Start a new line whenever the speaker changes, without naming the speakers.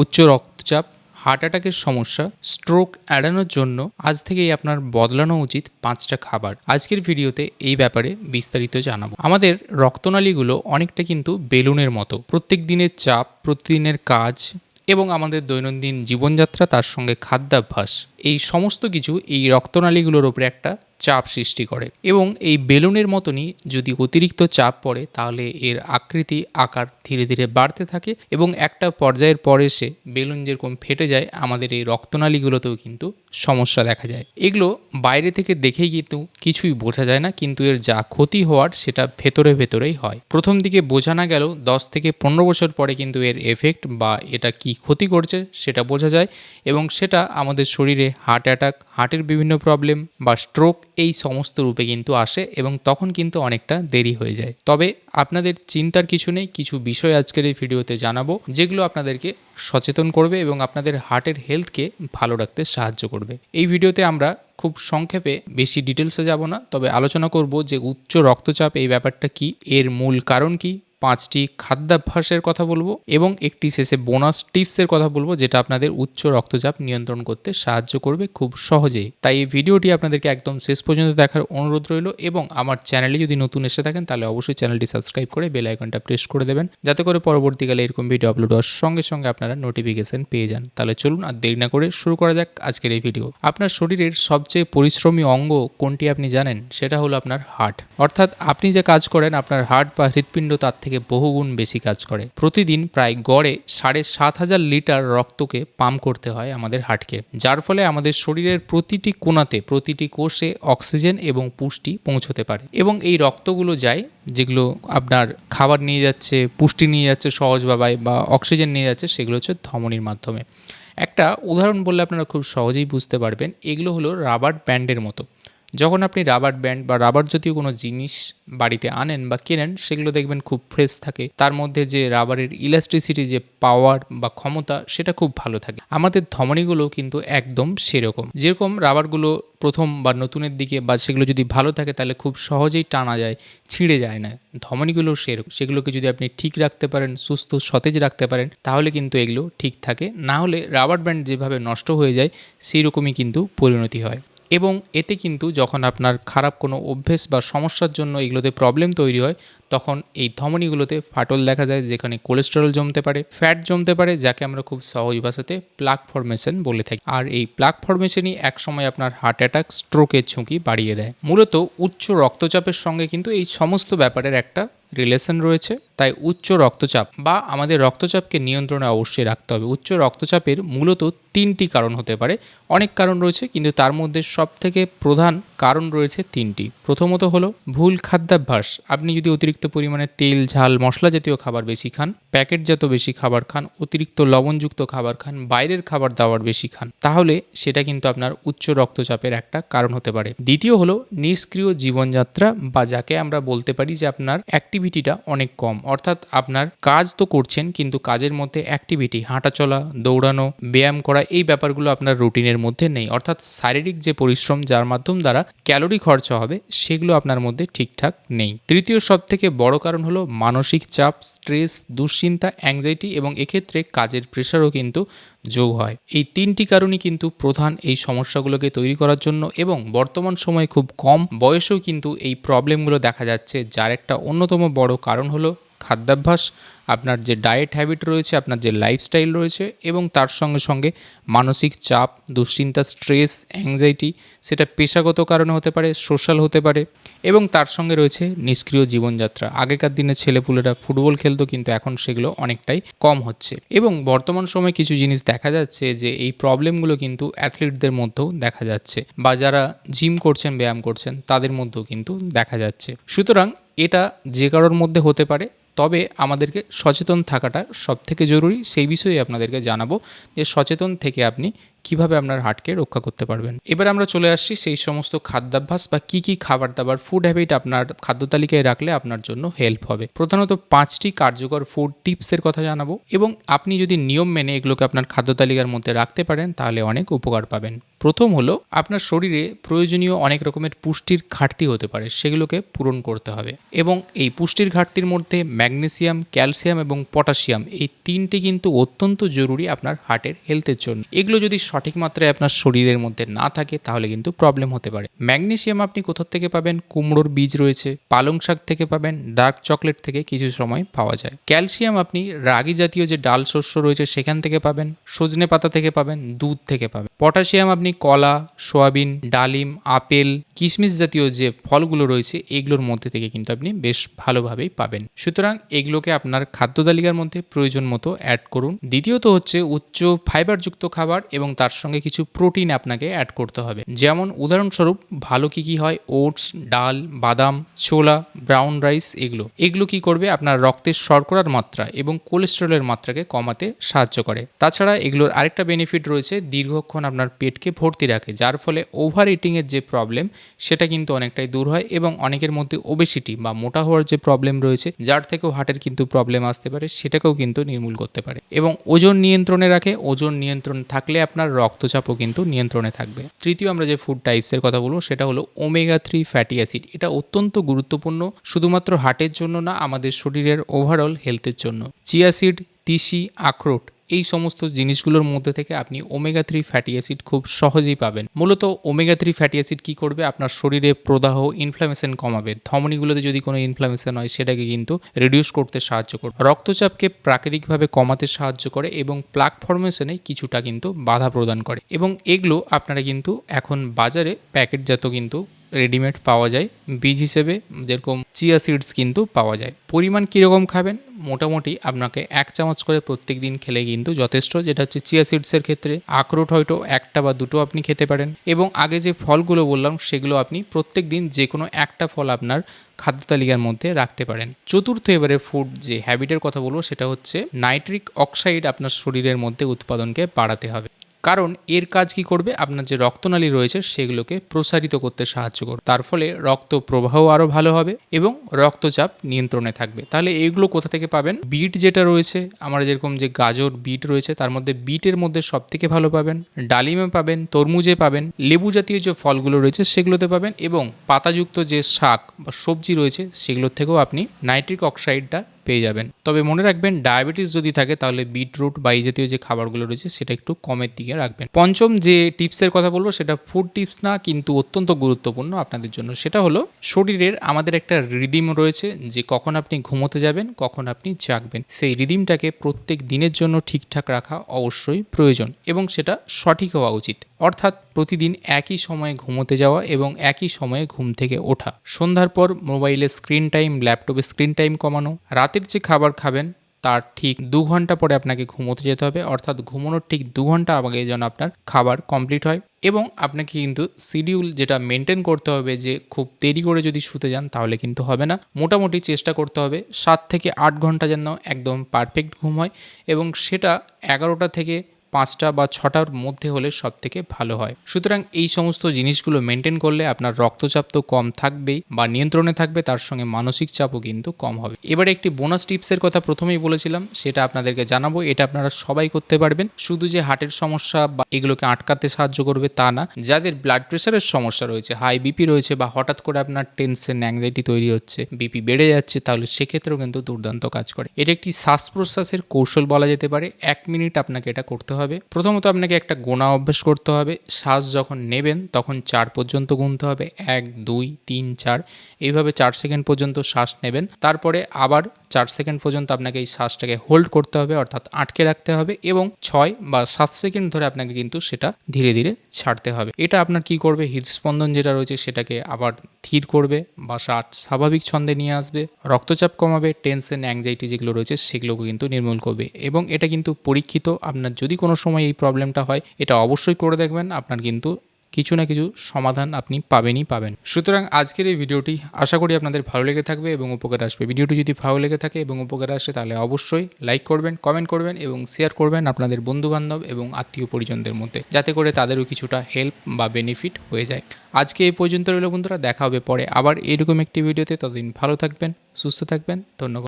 উচ্চ রক্তচাপ হার্ট অ্যাটাকের সমস্যা স্ট্রোক এড়ানোর জন্য আজ থেকেই আপনার বদলানো উচিত পাঁচটা খাবার। আজকের ভিডিওতে এই ব্যাপারে বিস্তারিত জানাব। আমাদের রক্তনালীগুলো অনেকটা কিন্তু বেলুনের মতো। প্রত্যেক দিনের চাপ, প্রতিদিনের কাজ এবং আমাদের দৈনন্দিন জীবনযাত্রা তার সঙ্গে খাদ্যাভ্যাস। এই সমস্ত কিছু এই রক্তনালীগুলোর ওপরে একটা চাপ সৃষ্টি করে এবং এই বেলুনের মতনই যদি অতিরিক্ত চাপ পড়ে, তাহলে এর আকৃতি, আকার ধীরে ধীরে বাড়তে থাকে এবং একটা পর্যায়ের পর এসে বেলুন যেরকম ফেটে যায়, আমাদের এই রক্তনালীগুলোতেও কিন্তু সমস্যা দেখা যায়। এগুলো বাইরে থেকে দেখেই কিন্তু কিছুই বোঝা যায় না, কিন্তু এর যা ক্ষতি হওয়ার সেটা ভেতরে ভেতরেই হয়। প্রথম দিকে বোঝা না গেলেও দশ থেকে পনেরো বছর পরে কিন্তু এর এফেক্ট বা এটা কি ক্ষতি করছে সেটা বোঝা যায় এবং সেটা আমাদের শরীরে হার্ট অ্যাটাক হার্টের বিভিন্ন প্রবলেম বা স্ট্রোক এই সমস্ত রূপে কিন্তু আসে এবং তখন কিন্তু অনেকটা দেরি হয়ে যায়। তবে আপনাদের চিন্তার কিছু নেই, কিছু বিষয় আজকের এই ভিডিওতে জানাব, যেগুলো আপনাদেরকে সচেতন করবে এবং আপনাদের হার্টের হেলথকে ভালো রাখতে সাহায্য করবে। এই ভিডিওতে আমরা খুব সংক্ষেপে বেশি ডিটেলসে যাব না, তবে আলোচনা করব যে উচ্চ রক্তচাপ এই ব্যাপারটা কি, এর মূল কারণ কি পাঁচটি খাদ্যাভ্যাসের কথা বলব এবং একটি শেষে বোনাস টিপসের কথা বলব, যেটা আপনাদের উচ্চ রক্তচাপ নিয়ন্ত্রণ করতে সাহায্য করবে খুব সহজেই। তাই এই ভিডিওটি আপনাদেরকে একদম শেষ পর্যন্ত দেখার অনুরোধ রইল এবং আমার চ্যানেলে যদি নতুন এসে থাকেন, তাহলে অবশ্যই চ্যানেলটি সাবস্ক্রাইব করে বেল আইকনটা প্রেস করে দেবেন, যাতে করে পরবর্তীকালে এরকম ভিডিও আপলোড হওয়ার সঙ্গে সঙ্গে আপনারা নোটিফিকেশন পেয়ে যান। তাহলে চলুন আর দেরি না করে শুরু করা যাক আজকের এই ভিডিও। আপনার শরীরের সবচেয়ে পরিশ্রমী অঙ্গ কোনটি আপনি জানেন? সেটা হলো আপনার হার্ট। অর্থাৎ আপনি যে কাজ করেন, আপনার হার্ট বা হৃৎপিণ্ড তার থেকে বহুগুণ বেশি কাজ করে। প্রতিদিন প্রায় গড়ে সাড়ে সাত হাজার লিটার রক্তকে পাম্প করতে হয় আমাদের হার্টকে, যার ফলে আমাদের শরীরের প্রতিটি কোণাতে, প্রতিটি কোষে অক্সিজেন এবং পুষ্টি পৌঁছতে পারে। এবং এই রক্তগুলো যায়, যেগুলো আপনার খাবার নিয়ে যাচ্ছে, পুষ্টি নিয়ে যাচ্ছে সহজ সহজভাবে বা অক্সিজেন নিয়ে যাচ্ছে, সেগুলো হচ্ছে ধমনির মাধ্যমে। একটা উদাহরণ বললে আপনারা খুব সহজেই বুঝতে পারবেন, এগুলো হলো রাবার ব্যান্ডের মতো। যখন আপনি রাবার ব্যান্ড বা রাবার জাতীয় কোনো জিনিস বাড়িতে আনেন বা কেনেন, সেগুলো দেখবেন খুব ফ্রেশ থাকে। তার মধ্যে যে রাবারের ইলাস্ট্রিসিটি যে পাওয়ার বা ক্ষমতা, সেটা খুব ভালো থাকে। আমাদের ধমনীগুলো কিন্তু একদম সেরকম। যেরকম রাবারগুলো প্রথম বা নতুনের দিকে বা সেগুলো যদি ভালো থাকে, তাহলে খুব সহজেই টানা যায়, ছিঁড়ে যায় না। ধমনীগুলো সেরকম। সেগুলোকে যদি আপনি ঠিক রাখতে পারেন, সুস্থ সতেজ রাখতে পারেন, তাহলে কিন্তু এগুলো ঠিক থাকে। না হলে রাবার ব্যান্ড যেভাবে নষ্ট হয়ে যায় সেই রকমই কিন্তু পরিণতি হয়। এবং এতে কিন্তু যখন আপনার খারাপ কোনো অভ্যেস বা সমস্যার জন্য এগুলোতে প্রবলেম তৈরি হয় তখন এই ধমনীগুলোতে ফাটল দেখা যায় যেখানে কোলেস্টেরল জমতে পারে, ফ্যাট জমতে পারে, যাকে আমরা খুব সহজ ভাষাতে প্লাক ফরমেশন বলে থাকি। আর এই প্লাক ফরমেশনই একসময় আপনার হার্ট অ্যাটাক, স্ট্রোকের ঝুঁকি বাড়িয়ে দেয়। মূলত উচ্চ রক্তচাপের সঙ্গে কিন্তু এই সমস্ত ব্যাপারের একটা রিলেশন রয়েছে। তাই উচ্চ রক্তচাপ বা আমাদের রক্তচাপকে নিয়ন্ত্রণে অবশ্যই রাখতে হবে। উচ্চ রক্তচাপের মূলত তিনটি কারণ হতে পারে। অনেক কারণ রয়েছে, কিন্তু তার মধ্যে সব থেকে প্রধান কারণ রয়েছে তিনটি। প্রথমত হলো ভুল খাদ্যাভ্যাস। আপনি যদি অতিরিক্ত পরিমাণে তেল, ঝাল, মশলা জাতীয় খাবার বেশি খান প্যাকেটজাত বেশি খাবার খান, অতিরিক্ত লবণযুক্ত খাবার খান, বাইরের খাবার দাবার বেশি খান। তাহলে সেটা কিন্তু আপনার উচ্চ রক্তচাপের একটা কারণ হতে পারে। দ্বিতীয় হলো নিষ্ক্রিয় জীবনযাত্রা বা যাকে আমরা বলতে পারি যে আপনার অ্যাক্টিভিটিটা অনেক কম। অর্থাৎ আপনার কাজ তো করছেন, কিন্তু কাজের মধ্যে অ্যাক্টিভিটি হাঁটাচলা দৌড়ানো, ব্যায়াম করা, এই ব্যাপারগুলো আপনার রুটিনের মধ্যে নেই। অর্থাৎ শারীরিক যে পরিশ্রম যার মাধ্যম দ্বারা ক্যালোরি খরচা হবে, সেগুলো আপনার মধ্যে ঠিকঠাক নেই। তৃতীয় সব থেকে বড় কারণ হলো মানসিক চাপ, স্ট্রেস, দুশ্চিন্তা অ্যাংজাইটি এবং এক্ষেত্রে কাজের প্রেশারও কিন্তু যোগ হয়। এই তিনটি কারণই কিন্তু প্রধান এই সমস্যাগুলোকে তৈরি করার জন্য এবং বর্তমান সময়ে খুব কম বয়সেও কিন্তু এই প্রবলেমগুলো দেখা যাচ্ছে, যার একটা অন্যতম বড় কারণ হলো খাদ্যাভ্যাস, আপনার যে ডায়েট হ্যাবিট রয়েছে, আপনার যে লাইফস্টাইল রয়েছে এবং তার সঙ্গে সঙ্গে মানসিক চাপ, দুশ্চিন্তা স্ট্রেস অ্যাংজাইটি সেটা পেশাগত কারণে হতে পারে সোশ্যাল হতে পারে এবং তার সঙ্গে রয়েছে নিষ্ক্রিয় জীবনযাত্রা। আগেকার দিনে ছেলেপুলেরা ফুটবল খেলতো কিন্তু এখন সেগুলো অনেকটাই কম হচ্ছে এবং বর্তমান সময়ে কিছু জিনিস দেখা যাচ্ছে যে এই প্রবলেমগুলো কিন্তু অ্যাথলিটদের মধ্যেও দেখা যাচ্ছে বা যারা জিম করছেন, ব্যায়াম করছেন তাদের মধ্যেও কিন্তু দেখা যাচ্ছে। সুতরাং এটা যে কারোর মধ্যে হতে পারে তবে আমাদেরকে সচেতন থাকাটা সবথেকে জরুরি। সেই বিষয়ে আপনাদেরকে জানাব যে সচেতন থেকে আপনি কীভাবে আপনার হার্টকে রক্ষা করতে পারবেন। এবার আমরা চলে আসছি সেই সমস্ত খাদ্যাভ্যাস বা কি কি খাবার দাবার ফুড হ্যাবিট আপনার খাদ্য তালিকায় রাখলে আপনার জন্য হেল্প হবে। প্রধানত পাঁচটি কার্যকর ফুড টিপসের কথা জানাব এবং আপনি যদি নিয়ম মেনে এগুলোকে আপনার খাদ্য তালিকার মধ্যে রাখতে পারেন, তাহলে অনেক উপকার পাবেন। প্রথম হলো, আপনার শরীরে প্রয়োজনীয় অনেক রকমের পুষ্টির ঘাটতি হতে পারে, সেগুলোকে পূরণ করতে হবে এবং এই পুষ্টির ঘাটতির মধ্যে ম্যাগনেসিয়াম, ক্যালসিয়াম এবং পটাশিয়াম এই তিনটি কিন্তু অত্যন্ত জরুরি আপনার হার্টের হেলথের জন্য। এগুলো যদি সঠিক মাত্রায় আপনার শরীরের মধ্যে না থাকে, তাহলে কিন্তু প্রবলেম হতে পারে। ম্যাগনেসিয়াম আপনি কোথা থেকে পাবেন? কুমড়োর বীজ রয়েছে, পালং শাক থেকে পাবেন ডার্ক চকলেট থেকে কিছু সময় পাওয়া যায়। ক্যালসিয়াম আপনি রাগি জাতীয় যে ডাল শস্য রয়েছে, সেখান থেকে পাবেন, সজনে পাতা থেকে পাবেন, দুধ থেকে পাবেন। পটাশিয়াম আপনি কলা, সোয়াবিন, ডালিম, আপেল কিশমিশ জাতীয় যে ফলগুলো রয়েছে, এগুলোর মধ্যে থেকে কিন্তু আপনি বেশ ভালোভাবেই পাবেন। সুতরাং এগুলোকে আপনার খাদ্য তালিকার মধ্যে প্রয়োজন মতো অ্যাড করুন। দ্বিতীয়ত হচ্ছে উচ্চ ফাইবারযুক্ত খাবার এবং তার সঙ্গে কিছু প্রোটিন আপনাকে অ্যাড করতে হবে। যেমন উদাহরণস্বরূপ, ভালো কি কি হয়? ওটস, ডাল, বাদাম, ছোলা ব্রাউন রাইস এগুলো। এগুলো কি করবে? আপনার রক্তের শর্করার মাত্রা এবং কোলেস্টেরলের মাত্রাকে কমাতে সাহায্য করে। তাছাড়া এগুলোর আরেকটা বেনিফিট রয়েছে, দীর্ঘক্ষণ আপনার পেটকে ভর্তি রাখে, যার ফলে ওভার ইটিংয়ের যে প্রবলেম সেটা কিন্তু অনেকটাই দূর হয় এবং অনেকের মধ্যে ওবেসিটি বা মোটা হওয়ার যে প্রবলেম রয়েছে, যার থেকেও হার্টের কিন্তু প্রবলেম আসতে পারে, সেটাকেও কিন্তু নির্মূল করতে পারে। এবং ওজন নিয়ন্ত্রণে রাখে। ওজন নিয়ন্ত্রণ থাকলে আপনার রক্তচাপও কিন্তু নিয়ন্ত্রণে থাকবে। তৃতীয় আমরা যে ফুড টাইপসের কথা বলব, সেটা হলো ওমেগা থ্রি ফ্যাটি অ্যাসিড এটা অত্যন্ত গুরুত্বপূর্ণ, শুধুমাত্র হার্টের জন্য না, আমাদের শরীরের ওভারঅল হেলথের জন্য। চিয়াসিড তিসি, আখরোট এই সমস্ত জিনিসগুলোর মধ্যে থেকে আপনি ওমেগা থ্রি ফ্যাটি অ্যাসিড খুব সহজেই পাবেন। মূলত ওমেগা থ্রি ফ্যাটি অ্যাসিড কী করবে? আপনার শরীরে প্রদাহ ইনফ্লামেশন কমাবে। ধমনিগুলোতে যদি কোনো ইনফ্লামেশন হয়, সেটাকে কিন্তু রিডিউস করতে সাহায্য করবে। রক্তচাপকে প্রাকৃতিকভাবে কমাতে সাহায্য করে এবং প্লাক ফর্মেশনে কিছুটা কিন্তু বাধা প্রদান করে। এবং এগুলো আপনারা কিন্তু এখন বাজারে প্যাকেটজাত কিন্তু রেডিমেড পাওয়া যায়। বীজ হিসেবে যেরকম চিয়া সিডস কিন্তু পাওয়া যায়। পরিমাণ কীরকম খাবেন? মোটামুটি আপনাকে এক চামচ করে প্রত্যেক দিন খেলে কিন্তু যথেষ্ট, যেটা হচ্ছে চিয়া সিডসের ক্ষেত্রে আখরোট হয়তো একটা বা দুটো আপনি খেতে পারেন। এবং আগে যে ফলগুলো বললাম, সেগুলো আপনি প্রত্যেক দিন যে কোনো একটা ফল আপনার খাদ্য তালিকার মধ্যে রাখতে পারেন। চতুর্থ এবারে ফুড যে হ্যাবিটের কথা বলব, সেটা হচ্ছে নাইট্রিক অক্সাইড আপনার শরীরের মধ্যে উৎপাদনকে বাড়াতে হবে। কারণ এর কাজ কি করবে? আপনার যে রক্তনালী রয়েছে, সেগুলোকে প্রসারিত করতে সাহায্য করবে। তার ফলে রক্ত প্রবাহ আরও ভালো হবে এবং রক্তচাপ নিয়ন্ত্রণে থাকবে। তাহলে এইগুলো কোথা থেকে পাবেন? বিট যেটা রয়েছে, আমরা যেরকম যে গাজর বিট রয়েছে, তার মধ্যে বিটের মধ্যে সব থেকে ভালো পাবেন। ডালিমে পাবেন, তরমুজে পাবেন, লেবু জাতীয় যে ফলগুলো রয়েছে, সেগুলোতে পাবেন এবং পাতাযুক্ত যে শাক বা সবজি রয়েছে, সেগুলোর থেকেও আপনি নাইট্রিক অক্সাইডটা পেয়ে যাবেন। তবে মনে রাখবেন, ডায়াবেটিস যদি থাকে, তাহলে বিটরুট বা এই জাতীয় যে খাবারগুলো রয়েছে, সেটা একটু কমের দিকে রাখবেন। পঞ্চম যে টিপসের কথা বলব, সেটা ফুড টিপস না, কিন্তু অত্যন্ত গুরুত্বপূর্ণ আপনাদের জন্য। সেটা হলো, শরীরের আমাদের একটা রিদিম রয়েছে, যে কখন আপনি ঘুমোতে যাবেন, কখন আপনি জাগবেন। সেই রিদিমটাকে প্রত্যেক দিনের জন্য ঠিকঠাক রাখা অবশ্যই প্রয়োজন এবং সেটা সঠিক হওয়া উচিত। অর্থাৎ প্রতিদিন একই সময়ে ঘুমোতে যাওয়া এবং একই সময়ে ঘুম থেকে ওঠা। সন্ধ্যার পর মোবাইলের স্ক্রিন টাইম, ল্যাপটপে স্ক্রিন টাইম কমানো, রাতের যে খাবার খাবেন, তার ঠিক দু ঘণ্টা পরে আপনাকে ঘুমোতে যেতে হবে। অর্থাৎ ঘুমানোর ঠিক দু ঘণ্টা আগে যেন আপনার খাবার কমপ্লিট হয় এবং আপনাকে কিন্তু শিডিউল যেটা মেনটেন করতে হবে যে খুব দেরি করে যদি শুতে যান, তাহলে কিন্তু হবে না। মোটামুটি চেষ্টা করতে হবে সাত থেকে আট ঘণ্টা যেন একদম পারফেক্ট ঘুম হয় এবং সেটা এগারোটা থেকে পাঁচটা বা ছটার মধ্যে হলে সব থেকে ভালো হয়। সুতরাং এই সমস্ত জিনিসগুলো মেনটেন করলে আপনার রক্তচাপ তো কম থাকবেই বা নিয়ন্ত্রণে থাকবে, তার সঙ্গে মানসিক চাপও কিন্তু কম হবে। এবারে একটি বোনাস টিপসের কথা প্রথমেই বলেছিলাম, সেটা আপনাদেরকে জানাব, এটা আপনারা সবাই করতে পারবেন। শুধু যে হার্টের সমস্যা বা এগুলোকে আটকাতে সাহায্য করবে তা না, যাদের ব্লাড প্রেশারের সমস্যা রয়েছে হাই বিপি রয়েছে বা হঠাৎ করে আপনার টেনশন অ্যাংজাইটি তৈরি হচ্ছে বিপি বেড়ে যাচ্ছে, তাহলে সেক্ষেত্রেও কিন্তু দুর্দান্ত কাজ করে। এটা একটি শ্বাস প্রশ্বাসের কৌশল বলা যেতে পারে, এক মিনিট আপনাকে এটা করতে হবে। প্রথমত আপনাকে একটা গোনা অভ্যাস করতে হবে। শ্বাস যখন নেবেন, তখন চার পর্যন্ত গুনতে হবে। এক, দুই, তিন, চার। এইভাবে চার সেকেন্ড পর্যন্ত শ্বাস নেবেন। তারপরে আবার চার সেকেন্ড পর্যন্ত আপনাকে এই শ্বাসটাকে হোল্ড করতে হবে, অর্থাৎ আটকে রাখতে হবে এবং ছয় বা সাত সেকেন্ড ধরে আপনাকে কিন্তু সেটা ধীরে ধীরে ছাড়তে হবে। এটা আপনার কি করবে? হৃদস্পন্দন যেটা রয়েছে সেটাকে আবার ধীর করবে বা শ্বাস স্বাভাবিক ছন্দে নিয়ে আসবে, রক্তচাপ কমাবে টেনশন অ্যাংজাইটি যেগুলো রয়েছে সেগুলোকে কিন্তু নির্মূল করবে এবং এটা কিন্তু পরীক্ষিত। আপনার যদি কোনো সময় এই প্রবলেমটা হয়, এটা অবশ্যই করে দেখবেন। আপনার কিন্তু কিছু না কিছু সমাধান আপনি পাবেনই পাবেন। সুতরাং আজকের এই ভিডিওটি আশা করি আপনাদের ভালো লেগে থাকবে এবং উপকার আসবে। ভিডিওটি যদি ভালো লেগে থাকে এবং উপকার আসে তাহলে অবশ্যই লাইক করবেন, কমেন্ট করবেন এবং শেয়ার করবেন আপনাদের বন্ধুবান্ধব এবং আত্মীয় পরিজনদের মধ্যে, যাতে করে তাদেরও কিছুটা হেল্প বা বেনিফিট হয়ে যায়। আজকে এই পর্যন্ত রইল বন্ধুরা, দেখা হবে পরে আবার এরকম একটি ভিডিওতে। ততদিন ভালো থাকবেন, সুস্থ থাকবেন, ধন্যবাদ।